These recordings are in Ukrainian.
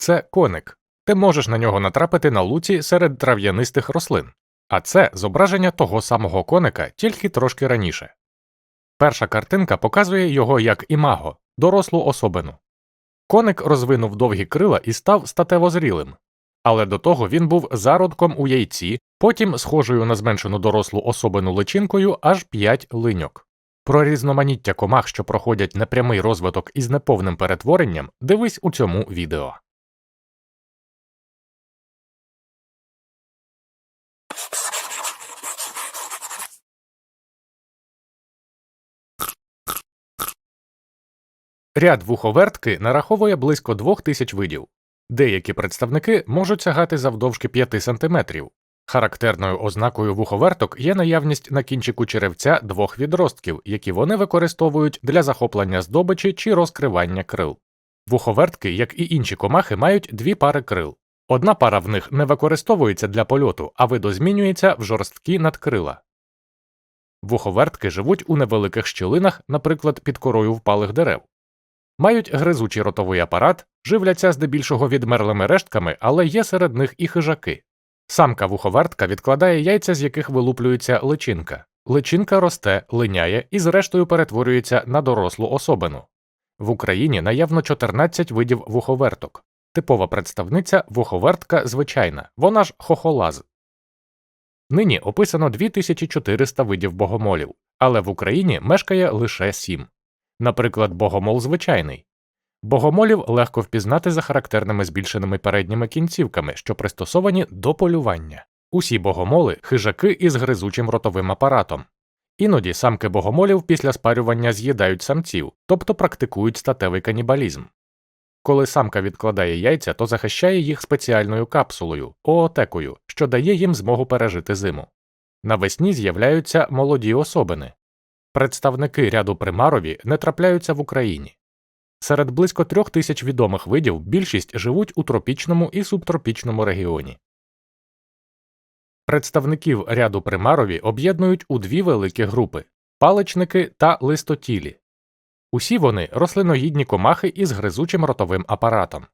це коник. Ти можеш на нього натрапити на луці серед трав'янистих рослин. А це зображення того самого коника, тільки трошки раніше. Перша картинка показує його як імаго, дорослу особину. Коник розвинув довгі крила і став статево зрілим. Але до того він був зародком у яйці, потім схожою на зменшену дорослу особину личинкою аж 5 линьок. Про різноманіття комах, що проходять непрямий розвиток із неповним перетворенням, дивись у цьому відео. Ряд вуховертки нараховує близько двох тисяч видів. Деякі представники можуть сягати завдовжки 5 см. Характерною ознакою вуховерток є наявність на кінчику черевця двох відростків, які вони використовують для захоплення здобичі чи розкривання крил. Вуховертки, як і інші комахи, мають дві пари крил. Одна пара в них не використовується для польоту, а видозмінюється в жорсткі надкрила. Вуховертки живуть у невеликих щілинах, наприклад, під корою впалих дерев. Мають гризучий ротовий апарат, живляться здебільшого відмерлими рештками, але є серед них і хижаки. Самка вуховертка відкладає яйця, з яких вилуплюється личинка. Личинка росте, линяє і зрештою перетворюється на дорослу особину. В Україні наявно 14 видів вуховерток. Типова представниця вуховертка звичайна, вона ж хохолаз. Нині описано 2400 видів богомолів, але в Україні мешкає лише 7. Наприклад, богомол звичайний. Богомолів легко впізнати за характерними збільшеними передніми кінцівками, що пристосовані до полювання. Усі богомоли хижаки із гризучим ротовим апаратом. Іноді самки богомолів після спарювання з'їдають самців, тобто практикують статевий канібалізм. Коли самка відкладає яйця, то захищає їх спеціальною капсулою, оотекою, що дає їм змогу пережити зиму. Навесні з'являються молоді особини. Представники ряду примарові не трапляються в Україні. Серед близько трьох тисяч відомих видів більшість живуть у тропічному і субтропічному регіоні. Представників ряду примарові об'єднують у дві великі групи паличники та листотілі. Усі вони рослиноїдні комахи із гризучим ротовим апаратом.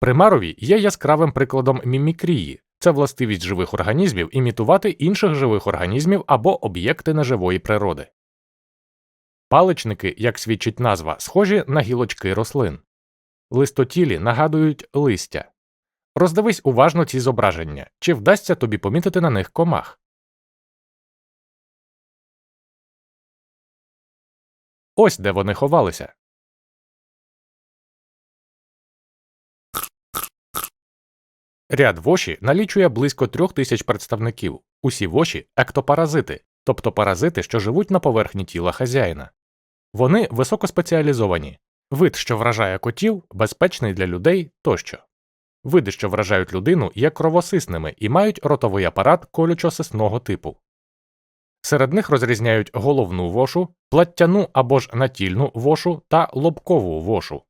Примарові є яскравим прикладом мімікрії це властивість живих організмів імітувати інших живих організмів або об'єкти неживої природи. Паличники, як свідчить назва, схожі на гілочки рослин. Листотілі нагадують листя. Роздивись уважно ці зображення, чи вдасться тобі помітити на них комах. Ось де вони ховалися. Ряд воші налічує близько трьох тисяч представників. Усі воші ектопаразити, тобто паразити, що живуть на поверхні тіла хазяїна. Вони високоспеціалізовані, вид, що вражає котів, безпечний для людей тощо. Види, що вражають людину, є кровосисними і мають ротовий апарат колючо-сисного типу. Серед них розрізняють головну вошу, платтяну або ж натільну вошу та лобкову вошу.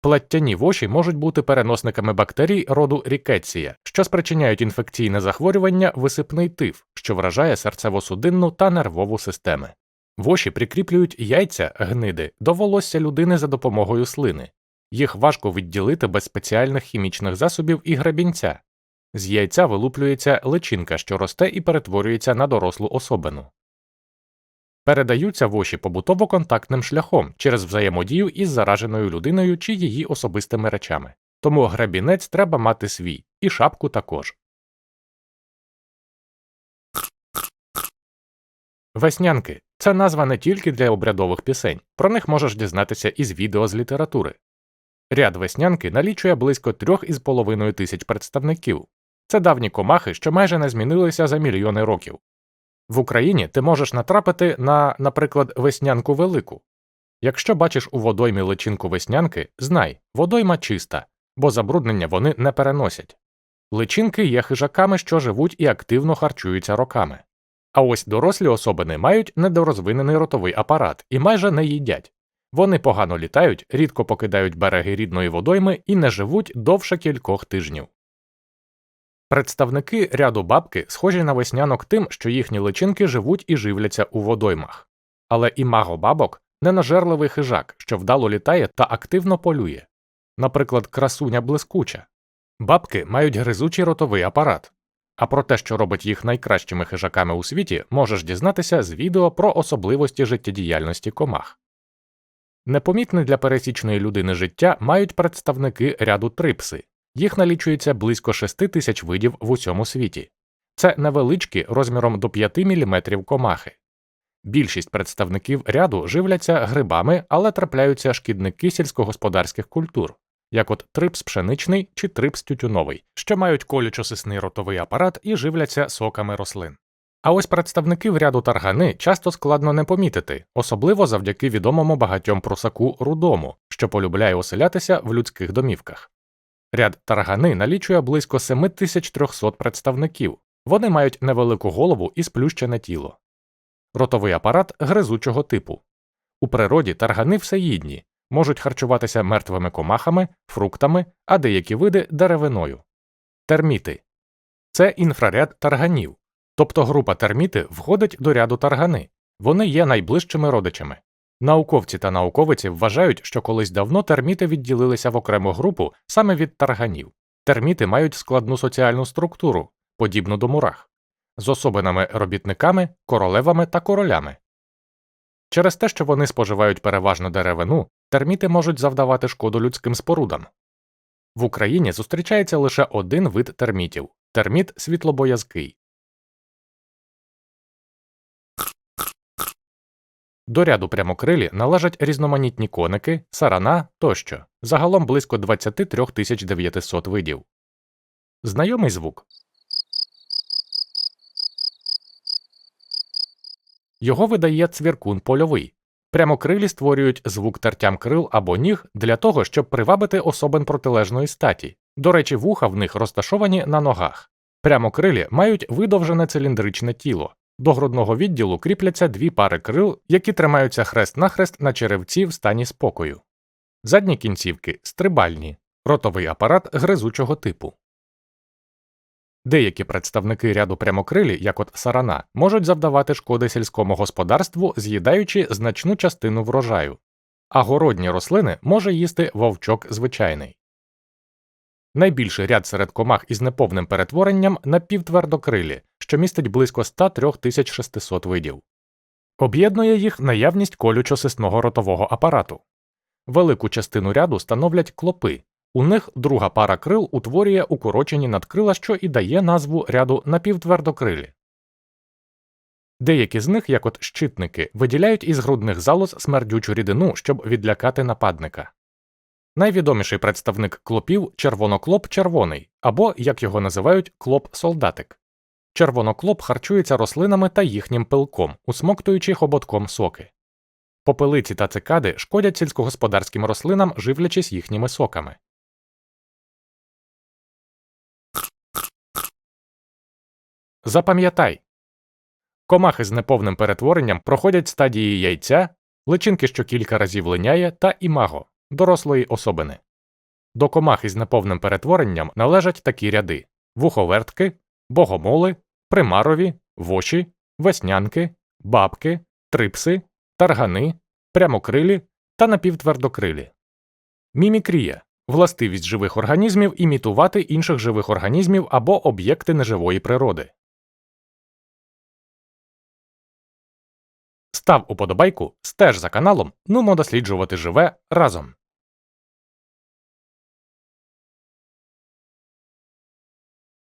Платтяні воші можуть бути переносниками бактерій роду рікеція, що спричиняють інфекційне захворювання висипний тиф, що вражає серцево-судинну та нервову системи. Воші прикріплюють яйця гниди до волосся людини за допомогою слини. Їх важко відділити без спеціальних хімічних засобів і грабінця. З яйця вилуплюється личинка, що росте і перетворюється на дорослу особину. Передаються воші побутово контактним шляхом через взаємодію із зараженою людиною чи її особистими речами. Тому грабінець треба мати свій, і шапку також. Веснянки це назва не тільки для обрядових пісень, про них можеш дізнатися із відео з літератури. Ряд веснянки налічує близько трьох із половиною тисяч представників. Це давні комахи, що майже не змінилися за мільйони років. В Україні ти можеш натрапити на, наприклад, веснянку велику. Якщо бачиш у водоймі личинку веснянки, знай, водойма чиста, бо забруднення вони не переносять. Личинки є хижаками, що живуть і активно харчуються роками. А ось дорослі особини мають недорозвинений ротовий апарат і майже не їдять. Вони погано літають, рідко покидають береги рідної водойми і не живуть довше кількох тижнів. Представники ряду бабки схожі на веснянок тим, що їхні личинки живуть і живляться у водоймах. Але імаго бабок ненажерливий хижак, що вдало літає та активно полює. Наприклад, красуня блискуча. Бабки мають гризучий ротовий апарат. А про те, що робить їх найкращими хижаками у світі, можеш дізнатися з відео про особливості життєдіяльності комах. Непомітне для пересічної людини життя мають представники ряду трипси. Їх налічується близько 6 тисяч видів в усьому світі. Це невеличкі розміром до 5 мм комахи. Більшість представників ряду живляться грибами, але трапляються шкідники сільськогосподарських культур, як от трипс пшеничний чи трипс тютюновий, що мають колючосисний ротовий апарат і живляться соками рослин. А ось представників ряду таргани часто складно не помітити, особливо завдяки відомому багатьом прусаку рудому, що полюбляє оселятися в людських домівках. Ряд таргани налічує близько 7300 представників, вони мають невелику голову і сплющене тіло. Ротовий апарат гризучого типу. У природі таргани всеїдні, можуть харчуватися мертвими комахами, фруктами, а деякі види деревиною. Терміти це інфраряд тарганів, тобто група терміти входить до ряду таргани, вони є найближчими родичами. Науковці та науковиці вважають, що колись давно терміти відділилися в окрему групу саме від тарганів. Терміти мають складну соціальну структуру, подібну до мурах, з особинами робітниками, королевами та королями. Через те, що вони споживають переважно деревину, терміти можуть завдавати шкоду людським спорудам. В Україні зустрічається лише один вид термітів терміт світлобоязкий. До ряду прямокрилі належать різноманітні коники, сарана тощо, загалом близько 23 900 видів. Знайомий звук. Його видає цвіркун польовий. Прямокрилі створюють звук тертям крил або ніг для того, щоб привабити особин протилежної статі. До речі, вуха в них розташовані на ногах. Прямокрилі мають видовжене циліндричне тіло. До грудного відділу кріпляться дві пари крил, які тримаються хрест-нахрест на черевці в стані спокою. Задні кінцівки стрибальні, ротовий апарат гризучого типу. Деякі представники ряду прямокрилі, як от сарана, можуть завдавати шкоди сільському господарству, з'їдаючи значну частину врожаю, а городні рослини може їсти вовчок звичайний. Найбільший ряд серед комах із неповним перетворенням напівтвердокрилі, що містить близько 103 600 видів. Об'єднує їх наявність колючо-сисного ротового апарату. Велику частину ряду становлять клопи, у них друга пара крил утворює укорочені надкрила, що і дає назву ряду напівтвердокрилі. Деякі з них, як от щитники, виділяють із грудних залоз смердючу рідину, щоб відлякати нападника. Найвідоміший представник клопів червоноклоп червоний, або, як його називають, клоп-солдатик. Червоноклоп харчується рослинами та їхнім пилком, усмоктуючи хоботком соки. Попелиці та цикади шкодять сільськогосподарським рослинам, живлячись їхніми соками. Запам'ятай комахи з неповним перетворенням проходять стадії яйця, личинки, що кілька разів линяє, та імаго дорослої особини. До комах із неповним перетворенням належать такі ряди вуховертки, богомоли, примарові, воші, веснянки, бабки, трипси, таргани, прямокрилі та напівтвердокрилі. Мімікрія властивість живих організмів імітувати інших живих організмів або об'єкти неживої природи. Став уподобайку, стеж за каналом, нумо досліджувати живе разом.